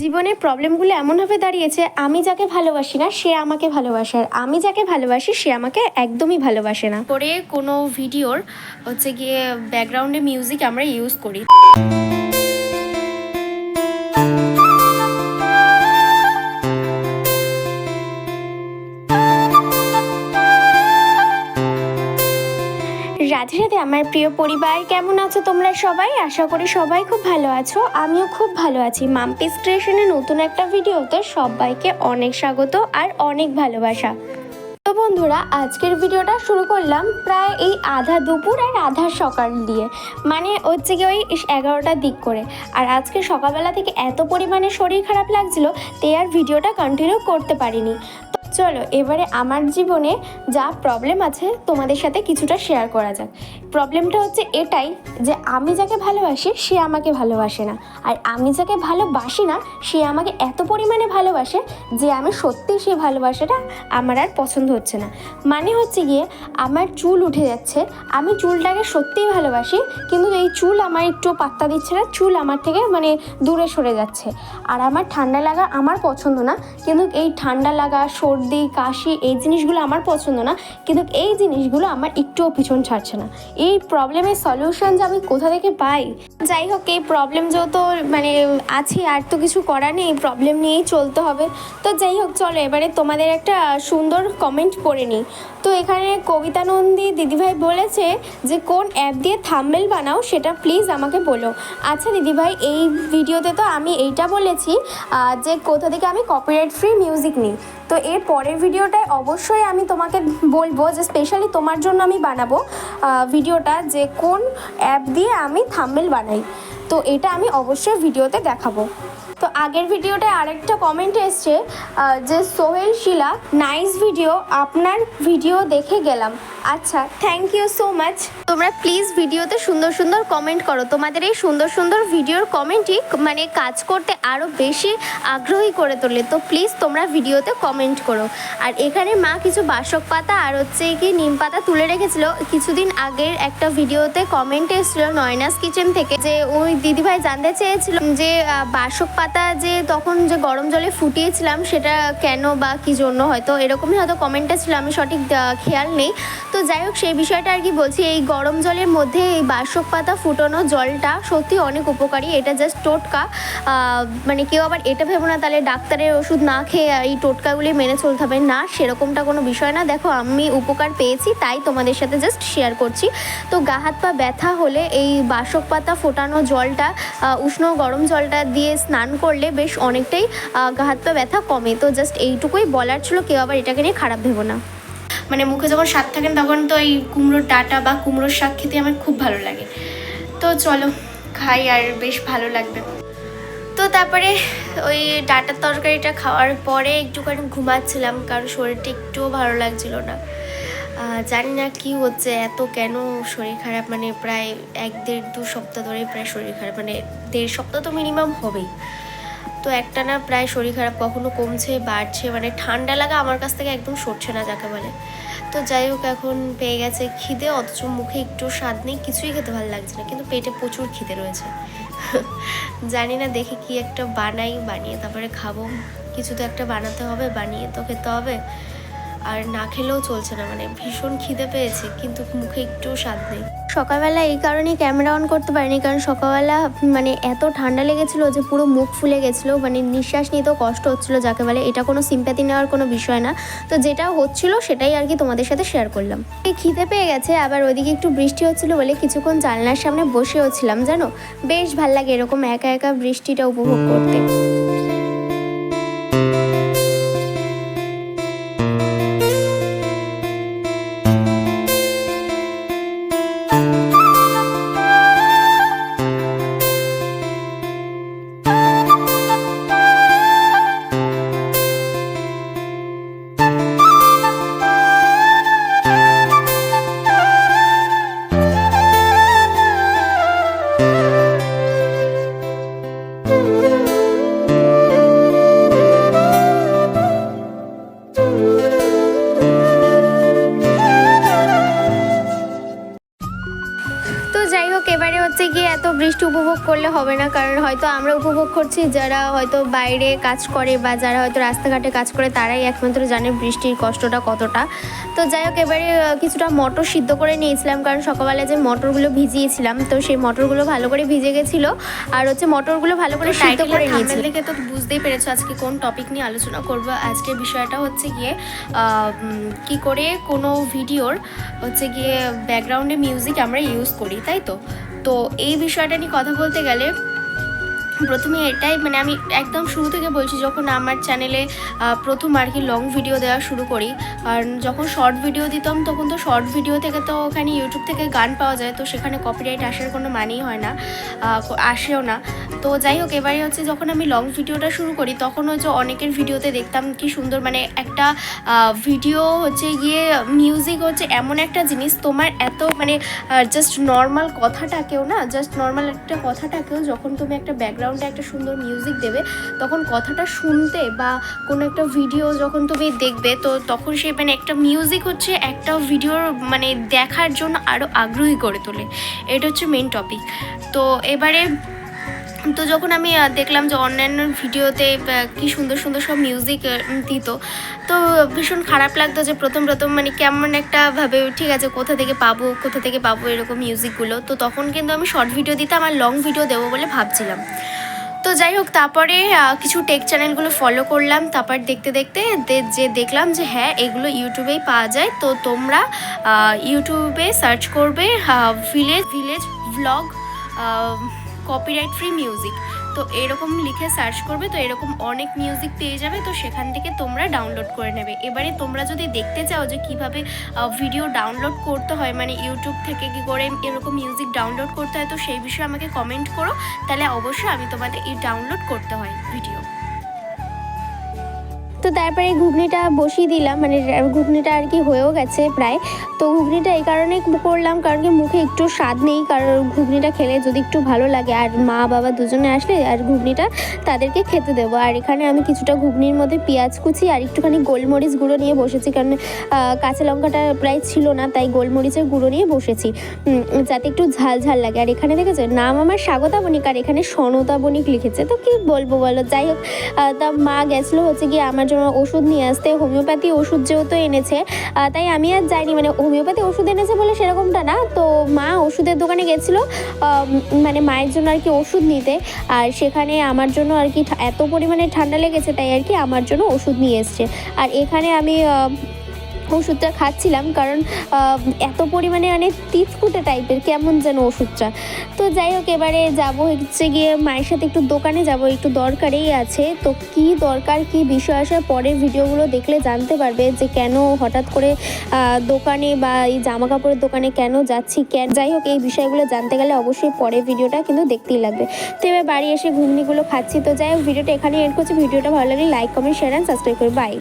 জীবনের প্রবলেমগুলো এমনভাবে দাঁড়িয়েছে, আমি যাকে ভালোবাসি না, সে আমাকে ভালোবাসে, আর আমি যাকে ভালোবাসি, সে আমাকে একদমই ভালোবাসে না। করে কোনো ভিডিওর হচ্ছে গিয়ে ব্যাকগ্রাউন্ডে মিউজিক আমরা ইউজ করি। আমার প্রিয় পরিবার, কেমন আছো তোমরা সবাই? আশা করি সবাই খুব ভালো আছো। আমিও খুব ভালো আছি। মাম্পিস ক্রিয়েশনের নতুন একটা ভিডিওতে সবাইকে অনেক স্বাগত আর অনেক ভালোবাসা। তো বন্ধুরা, আজকের ভিডিওটা শুরু করলাম প্রায় এই আধা দুপুর আর আধা সকাল দিয়ে। মানে হচ্ছে কি ওই এগারোটার দিক করে। আর আজকে সকালবেলা থেকে এত পরিমাণে শরীর খারাপ লাগছিল তাই আর ভিডিওটা কন্টিনিউ করতে পারিনি। তো চলো, এবারে আমার জীবনে যা প্রবলেম আছে তোমাদের সাথে কিছুটা শেয়ার করা যাক। প্রবলেমটা হচ্ছে এটাই যে আমি যাকে ভালোবাসি, সে আমাকে ভালোবাসে না। আর আমি যাকে ভালোবাসি না, সে আমাকে এত পরিমাণে ভালোবাসে যে আমি সত্যি সেই ভালোবাসাটা আমার আর পছন্দ হচ্ছে না। মানে হচ্ছে গিয়ে আমার চুল উঠে যাচ্ছে, আমি চুলটাকে সত্যিই ভালোবাসি, কিন্তু এই চুল আমার একটু পাত্তা দিচ্ছে না, চুল আমার থেকে মানে দূরে সরে যাচ্ছে। আর আমার ঠান্ডা লাগা আমার পছন্দ না, কিন্তু এই ঠান্ডা লাগা, সর্দি, কাশি এই জিনিসগুলো আমার পছন্দ না, কিন্তু এই জিনিসগুলো আমার একটুও পিছন ছাড়ছে না। এই প্রবলেমের সলিউশন যে আমি কোথা থেকে পাই? যাই হোক এই প্রবলেম যেহেতু মানে আছে আর তো কিছু করার নেই প্রবলেম নিয়েই চলতে হবে। তো যাই হোক চলো এবারে তোমাদের একটা সুন্দর কমেন্ট পড়ে নিই। তো এখানে কবিতা নন্দী দিদিভাই বলেছে যে কোন অ্যাপ দিয়ে থাম্বেল বানাও সেটা প্লিজ আমাকে বলো। আচ্ছা দিদিভাই এই ভিডিওতে তো আমি এইটা বলেছি যে কোথা থেকে আমি কপিরাইট ফ্রি মিউজিক নিই। তো এর পরের ভিডিওটায় অবশ্যই আমি তোমাকে বলব যে স্পেশালি তোমার জন্য আমি বানাবো আহ, ভিডিওটা যে কোন অ্যাপ দিয়ে আমি থাম্বেল বানাই, তো এটা আমি অবশ্যই ভিডিওতে দেখাবো। তো আগের ভিডিওতে আরেকটা কমেন্ট এসছে যে সোহেল শিলা নাইস ভিডিও আপনার ভিডিও দেখে গেলাম। আচ্ছা থ্যাংক ইউ সো মাচ তোমরা প্লিজ ভিডিওতে সুন্দর সুন্দর কমেন্ট করো। তোমাদের এই সুন্দর সুন্দর ভিডিওর কমেন্টই মানে কাজ করতে আরও বেশি আগ্রহী করে তোলে। তো প্লিজ তোমরা ভিডিওতে কমেন্ট করো। আর এখানে মা কিছু বাসক পাতা আর হচ্ছে কি নিম পাতা তুলে রেখেছিল। কিছুদিন আগের একটা ভিডিওতে কমেন্ট এসেছিল নয়নাস কিচেন থেকে যে, ওই দিদিভাই জানতে চেয়েছিল যে বাসক পাতা যে তখন যে গরম জলে ফুটিয়েছিলাম সেটা কেন বা কি জন্য? হয়তো এরকমই হয়তো কমেন্টটা ছিল। আমি সঠিক খেয়াল নেই। যাই হোক, সেই বিষয়টা আর কি বলছি, এই গরম জলের মধ্যে এই বাসক পাতা ফুটানো জলটা সত্যি অনেক উপকারী, এটা জাস্ট টোটকা। মানে কেউ আবার এটা ভেবো না, তাহলে ডাক্তারের ওষুধ না খেয়ে এই টোটকাগুলি মেনে চলতে হবে। না, সেরকমটা কোনো বিষয় না। দেখো, আমি উপকার পেয়েছি, তাই তোমাদের সাথে জাস্ট শেয়ার করছি। তো গা হাত পা ব্যথা হলে এই বাসক পাতা ফোটানো জলটা উষ্ণ গরম জলটা দিয়ে স্নান করলে বেশ অনেকটাই গা হাত পা ব্যথা কমে। তো জাস্ট এইটুকুই বলার ছিল, কেউ আবার এটাকে নিয়ে খারাপ ভেবো না। মানে মুখে যখন স্বাদ থাকেন, তখন তো এই কুমড়োর ডাটা বা কুমড়োর শাক খেতে আমার খুব ভালো লাগে। তো চলো, খাই আর বেশ ভালো লাগবে। তো তারপরে ওই ডাটার তরকারিটা খাওয়ার পরে একটুখানি ঘুমাচ্ছিলাম, কারণ শরীরটা একটুও ভালো লাগছিল না। জানি না কি হচ্ছে, এত কেন শরীর খারাপ? মানে প্রায় এক দেড় দু সপ্তাহ ধরেই প্রায় শরীর খারাপ মানে দেড় সপ্তাহ তো মিনিমাম হবেই। তো একটা না প্রায় শরীর খারাপ কখনো কমছে, বাড়ছে মানে ঠান্ডা লাগা আমার কাছ থেকে একদম সরছে না, যাকে বলে। তো যাই হোক, এখন পেয়ে গেছে খিদে, অথচ মুখে একটু স্বাদ নেই, কিছুই খেতে ভালো লাগছে না, কিন্তু পেটে প্রচুর খিদে রয়েছে। জানি না দেখি কি একটা বানাই, বানিয়ে তারপরে খাব। কিছু তো একটা বানাতে হবে, বানিয়ে তো খেতে হবে। আর না খেলেও চলছে না মানে ভীষণ খিদে পেয়েছে, কিন্তু মুখে একটু স্বাদ নেই। সকালবেলা এই কারণেই ক্যামেরা অন করতে পারিনি, কারণ সকালবেলা মানে এত ঠান্ডা লেগেছিল যে পুরো মুখ ফুলে গেছিল মানে নিঃশ্বাস নিতেও কষ্ট হচ্ছিল যাকে বলে, এটা কোনো সিম্প্যাথি নেওয়ার কোনো বিষয় না। তো যেটা হচ্ছিল সেটাই আর কি তোমাদের সাথে শেয়ার করলাম। এই খিদে পেয়ে গেছে, আবার ওইদিকে একটু বৃষ্টি হচ্ছিল বলে কিছুক্ষণ জানলার সামনে বসেও ছিলাম, জানো? বেশ ভালো লাগে এরকম একা একা বৃষ্টিটা উপভোগ করতে। করলে হবে না কারণ হয়তো আমরা উপভোগ করছি যারা হয়তো বাইরে কাজ করে বা যারা হয়তো রাস্তাঘাটে কাজ করে তারাই একমাত্র জানে বৃষ্টির কষ্টটা কতটা। তো যাই হোক এবারে কিছুটা মটর সিদ্ধ করে নিয়েছিলাম কারণ সকালবেলা যে মটরগুলো ভিজিয়েছিলাম তো সেই মটরগুলো ভালো করে ভিজে গেছিল আর হচ্ছে মটরগুলো ভালো করে সিদ্ধ করে নিয়েছি দেখে তো বুঝতেই পেরেছ আজকে কোন টপিক নিয়ে আলোচনা করব। আজকে বিষয়টা হচ্ছে গিয়ে কি করে কোনো ভিডিওর হচ্ছে গিয়ে ব্যাকগ্রাউন্ডে মিউজিক আমরা ইউজ করি তাই তো? তো এই বিষয়টা নিয়ে কথা বলতে গেলে প্রথমে এটাই মানে আমি একদম শুরু থেকে বলছি, যখন আমার চ্যানেলে প্রথম আর কি লং ভিডিও দেওয়া শুরু করি, আর যখন শর্ট ভিডিও দিতাম, তখন তো শর্ট ভিডিও থেকে তো ওখানে ইউটিউব থেকে গান পাওয়া যায়, তো সেখানে কপিরাইট আসার কোনো মানেই হয় না আসেও না। তো যাই হোক, এবারে হচ্ছে যখন আমি লং ভিডিওটা শুরু করি, তখন হচ্ছে অনেকের ভিডিওতে দেখতাম কি সুন্দর মানে একটা ভিডিও হচ্ছে গিয়ে মিউজিক হচ্ছে এমন একটা জিনিস, তোমার এত মানে জাস্ট নর্মাল কথাটাকেও না জাস্ট নর্মাল একটা কথাটাকেও যখন তুমি একটা ব্যাকগ্রাউন্ডে একটা সুন্দর মিউজিক দেবে, তখন কথাটা শুনতে বা কোনো একটা ভিডিও যখন তুমি দেখবে, তো তখন সে মানে একটা মিউজিক হচ্ছে একটা ভিডিওর মানে দেখার জন্য আরও আগ্রহী করে তোলে। এটা হচ্ছে মেন টপিক তো এবারে তো যখন আমি দেখলাম যে অন্যান্য ভিডিওতে কি সুন্দর সুন্দর সব মিউজিক দিত, তো ভীষণ খারাপ লাগতো যে প্রথম প্রথম মানে কেমন একটা ভাবে, ঠিক আছে, কোথা থেকে পাবো, কোথা থেকে পাবো এরকম মিউজিকগুলো তো তখন কিন্তু আমি শর্ট ভিডিও দিতাম আর লং ভিডিও দেবো বলে ভাবছিলাম। তো যাই হোক, তারপরে কিছু টেক চ্যানেলগুলো ফলো করলাম। তারপর দেখতে দেখতে যে দেখলাম যে হ্যাঁ এগুলো ইউটিউবেই পাওয়া যায়। তো তোমরা ইউটিউবে সার্চ করবে village village vlog copyright free music তো এরকম লিখে সার্চ করবে, তো এরকম অনেক মিউজিক পেয়ে যাবে, তো সেখান থেকে তোমরা ডাউনলোড করে নেবে। এবারে তোমরা যদি দেখতে চাও যে কীভাবে ভিডিও ডাউনলোড করতে হয় মানে ইউটিউব থেকে কি করে এরকম মিউজিক ডাউনলোড করতে হয়, তো সেই বিষয়ে আমাকে কমেন্ট করো। তাহলে অবশ্যই আমি তোমাদের এই ডাউনলোড করতে হয় ভিডিও তো তারপরে ঘুগনিটা বসিয়ে দিলাম মানে ঘুগনিটা আর কি হয়েও গেছে প্রায়। তো ঘুগনিটা এই কারণে করলাম, কারণ কি মুখে একটু স্বাদ নেই, কারণ ঘুগনিটা খেলে যদি একটু ভালো লাগে, আর মা বাবা দুজনে আসলে আর ঘুগনিটা তাদেরকে খেতে দেবো। আর এখানে আমি কিছুটা ঘুগনির মধ্যে পেঁয়াজ কুচি আর একটুখানি গোলমরিচ গুঁড়ো নিয়ে বসেছি, কারণ কাঁচা লঙ্কাটা প্রায় ছিল না, তাই গোলমরিচের গুঁড়ো নিয়ে বসেছি। যাতে একটু ঝাল ঝাল লাগে। আর এখানে দেখেছ, নাম আমার স্বাগতা বণিক আর এখানে সনতা বণিক লিখেছে, তো কি বলব বলো? যাই হোক তা মা গেছিল হচ্ছে গিয়ে আমার জন্য ওষুধ নিয়ে আসতে, হোমিওপ্যাথি ওষুধ যেহেতু এনেছে তাই আমি আর যাইনি। মানে হোমিওপ্যাথি ওষুধ এনেছে বলে সেরকমটা না। তো মা ওষুধের দোকানে গেছিল মানে মায়ের জন্য আর কি ওষুধ নিতে। আর সেখানে আমার জন্য আর কি এত পরিমাণে ঠান্ডা লেগেছে তাই আর কি আমার জন্য ওষুধ নিয়ে এসছে। আর এখানে আমি ওষুধটা খাচ্ছিলাম কারণ এত পরিমাণে মানে তিতকুটে টাইপের কেমন যেন ওষুধটা। তো যাই হোক, এবারে যাব হচ্ছে গিয়ে মায়ের সাথে একটু দোকানে যাব, একটু দরকারেই আছে। তো কি দরকার, কি বিষয় আসার পরের ভিডিওগুলো দেখলে জানতে পারবে যে কেন হঠাৎ করে দোকানে বা এই জামা কাপড়ের দোকানে কেন যাচ্ছি, কেন যাই হোক, এই বিষয়গুলো জানতে গেলে অবশ্যই পরের ভিডিওটা কিন্তু দেখতেই লাগবে। তো এবার বাড়ি এসে ঘুগনিগুলো খাচ্ছি। তো যাই হোক ভিডিওটা এখানে এড করছি। ভিডিওটা ভালো লাগলে like comment share and subscribe করে বাই